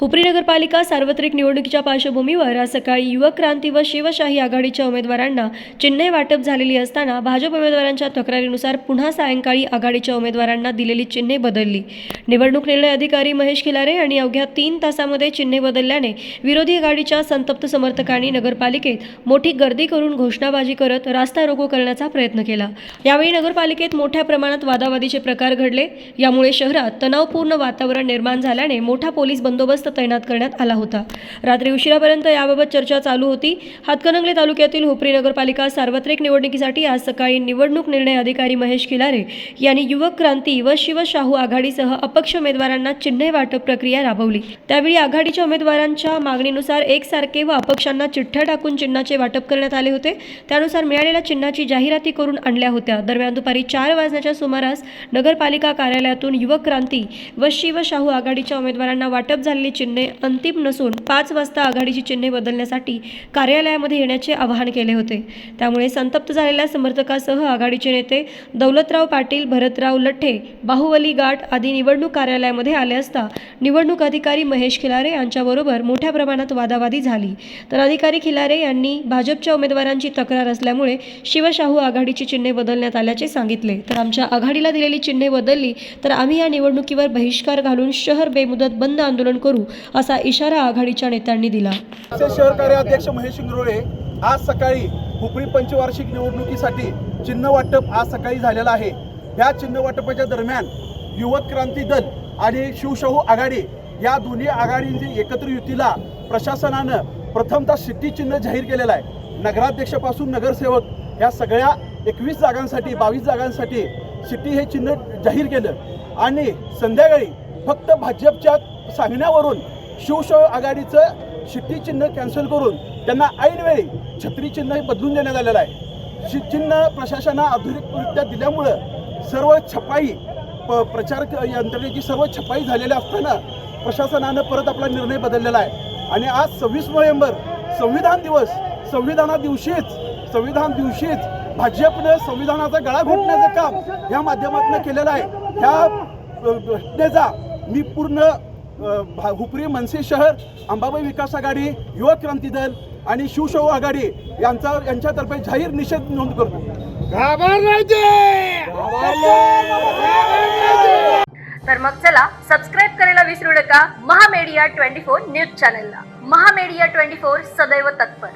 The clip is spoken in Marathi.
हुपरी नगरपालिका सार्वत्रिक निवडणुकीच्या पार्श्वभूमीवर आज सकाळी युवक क्रांती व शिवशाही आघाडीच्या उमेदवारांना चिन्हे वाटप झालेली असताना भाजप उमेदवारांच्या तक्रारीनुसार पुन्हा सायंकाळी आघाडीच्या उमेदवारांना दिलेली चिन्हे बदलली. निवडणूक निर्णय अधिकारी महेश खिलारे आणि अवघ्या तीन तासामध्ये चिन्हे बदलल्याने विरोधी आघाडीच्या संतप्त समर्थकांनी नगरपालिकेत मोठी गर्दी करून घोषणाबाजी करत रास्ता रोको करण्याचा प्रयत्न केला. यावेळी नगरपालिकेत मोठ्या प्रमाणात वादावादीचे प्रकार घडले. यामुळे शहरात तणावपूर्ण वातावरण निर्माण झाल्याने मोठा पोलीस बंदोबस्त तैनात करण्यात आला होता. रात्री उशिरापर्यंत याबाबत चर्चा चालू होती. हातकणंगले तालुक्यातील हुपरी नगरपालिका सार्वत्रिक निवडणुकीसाठी आज सकाळी निवडणूक निर्णय अधिकारी महेश खिलारे यांनी युवक क्रांती व शिवशाहू आघाडीसह अपक्ष उमेदवारांना चिन्हे वाटप प्रक्रिया राबवली. त्यावेळी आघाडीच्या उमेदवारांच्या मागणीनुसार एकसारखे व अपक्षांना चिठ्ठ्या टाकून चिन्हाचे वाटप करण्यात आले होते. त्यानुसार मिळालेल्या चिन्हाची जाहिराती करून आणल्या होत्या. दरम्यान दुपारी चार वाजण्याच्या सुमारास नगरपालिका कार्यालयातून युवक क्रांती व शिवशाहू आघाडीच्या उमेदवारांना वाटप झालेली चिन्हे अंतिम नसून पाच वाजता आघाडीची चिन्हे बदलण्यासाठी कार्यालयामध्ये येण्याचे आवाहन केले होते. त्यामुळे संतप्त झालेल्या समर्थकासह आघाडीचे नेते दौलतराव पाटील भरतराव लठ्ठे बाहुबली गाठ आदी निवडणूक कार्यालयामध्ये आले असता निवडणूक अधिकारी महेश खिलारे यांच्याबरोबर मोठ्या प्रमाणात वादावादी झाली. तर अधिकारी खिलारे यांनी भाजपच्या उमेदवारांची तक्रार असल्यामुळे शिवशाहू आघाडीची चिन्हे बदलण्यात आल्याचे सांगितले. तर आमच्या आघाडीला दिलेली चिन्हे बदलली तर आम्ही या निवडणुकीवर बहिष्कार घालून शहर बेमुदत बंद आंदोलन करू असा इशारा आघाडीच्या नेत्यांनी दिला. शहर कार्याध्यक्ष महेश इंगरोळे आज सकाळी हुपळी पंचवार्षिक निवडणुकीसाठी चिन्ह वाटप आज सकाळी झालेलं आहे. या चिन्ह वाटपाच्या दरम्यान युवक क्रांती दल आणि शिवशाहू आघाडी या दोन्ही आघाडींची एकत्र युतीला प्रशासनानं प्रथमतः सिटी चिन्ह जाहीर केलेलं आहे. नगराध्यक्षापासून नगरसेवक या सगळ्या एकवीस जागांसाठी बावीस जागांसाठी सिटी हे चिन्ह जाहीर केलं. आणि संध्याकाळी फक्त भाजपच्या सांगण्यावरून शिवसेना आघाडीचं शिट्टी चिन्ह कॅन्सल करून त्यांना ऐनवेळी छत्री चिन्ह बदलून देण्यात आलेलं आहे. शि चिन्ह प्रशासना आधुनिकरित्या दिल्यामुळं सर्व छपाई प प्रचार यंत्रणेची सर्व छपाई झालेल्या असताना प्रशासनानं परत आपला निर्णय बदललेला आहे. आणि आज सव्वीस नोव्हेंबर संविधान दिवस संविधाना दिवशीच संविधान दिवशीच भाजपनं संविधानाचा गळा घोटण्याचं काम या माध्यमातून केलेलं आहे. ह्या घटनेचा मी पूर्ण हुपरी मनसे शहर अंबाबाई विकास आघाडी युवक क्रांती दल आणि शिवशाहू आघाडी यांचा यांच्यातर्फे जाहीर निषेध नोंद करतो. तर मग चला सबस्क्राईब करायला विसरू नका. महामेडिया ट्वेंटी फोर न्यूज चॅनलला. महामेडिया ट्वेंटी फोर सदैव तत्पर.